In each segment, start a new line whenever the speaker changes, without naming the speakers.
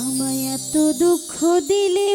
আমায় এত দুঃখ দিলি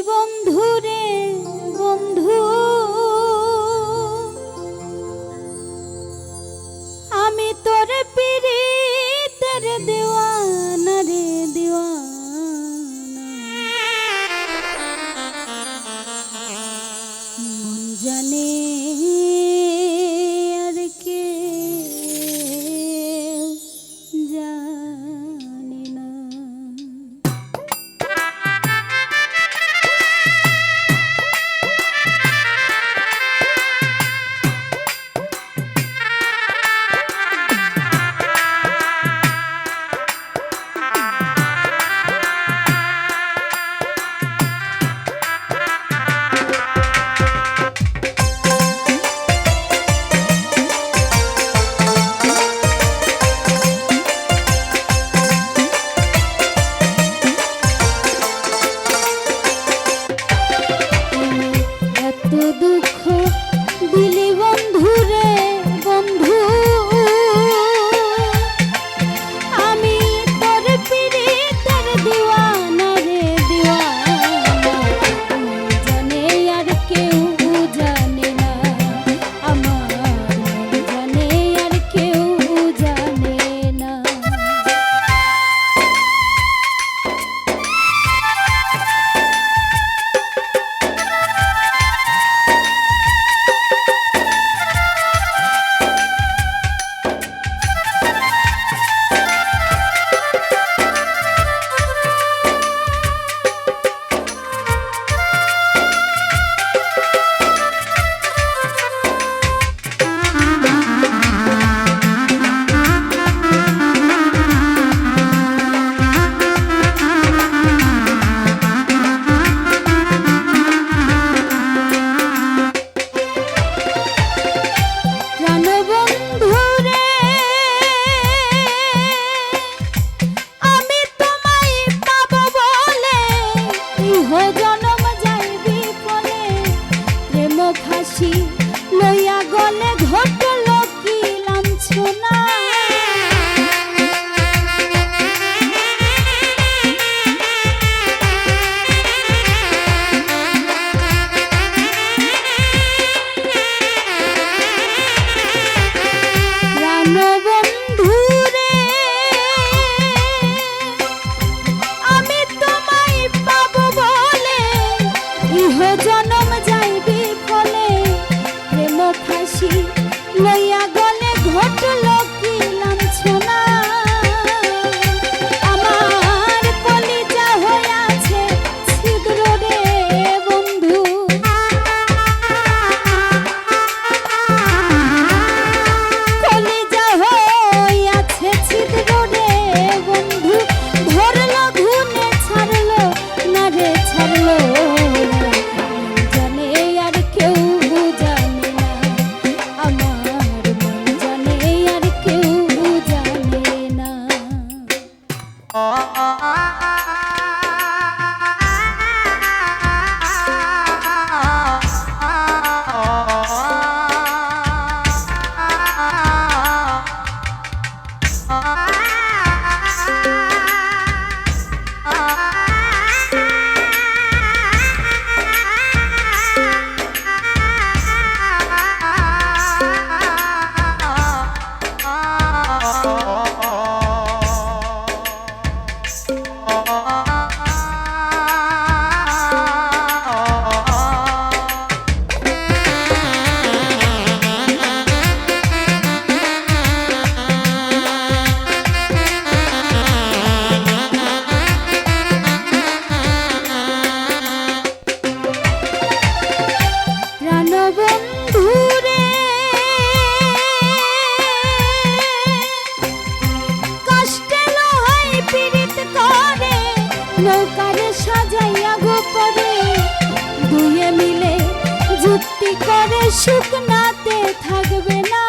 ইহ জনম শুকনাতে থাকবে না।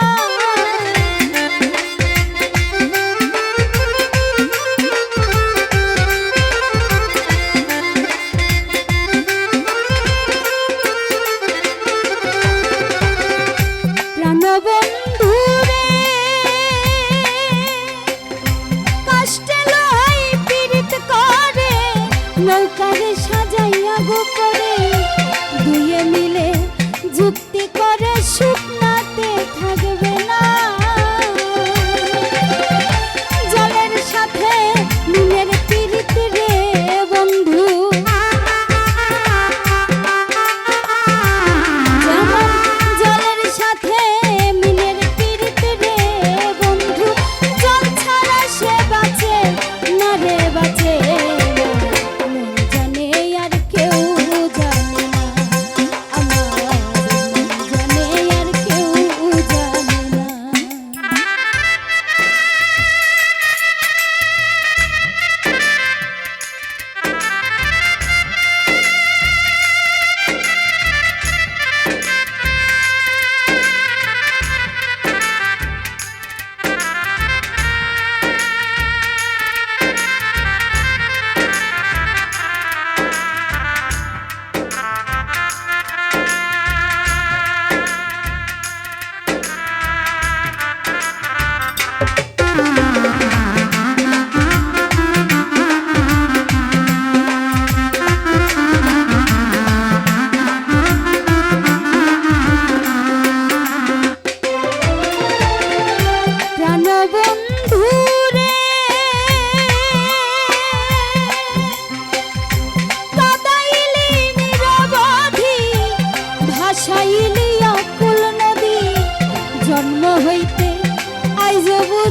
নৌকারে সাজাইয়া গোপরে দুয়ে মিলে যুক্তি করে শুকনাতে থাকবে না।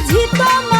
বুঝি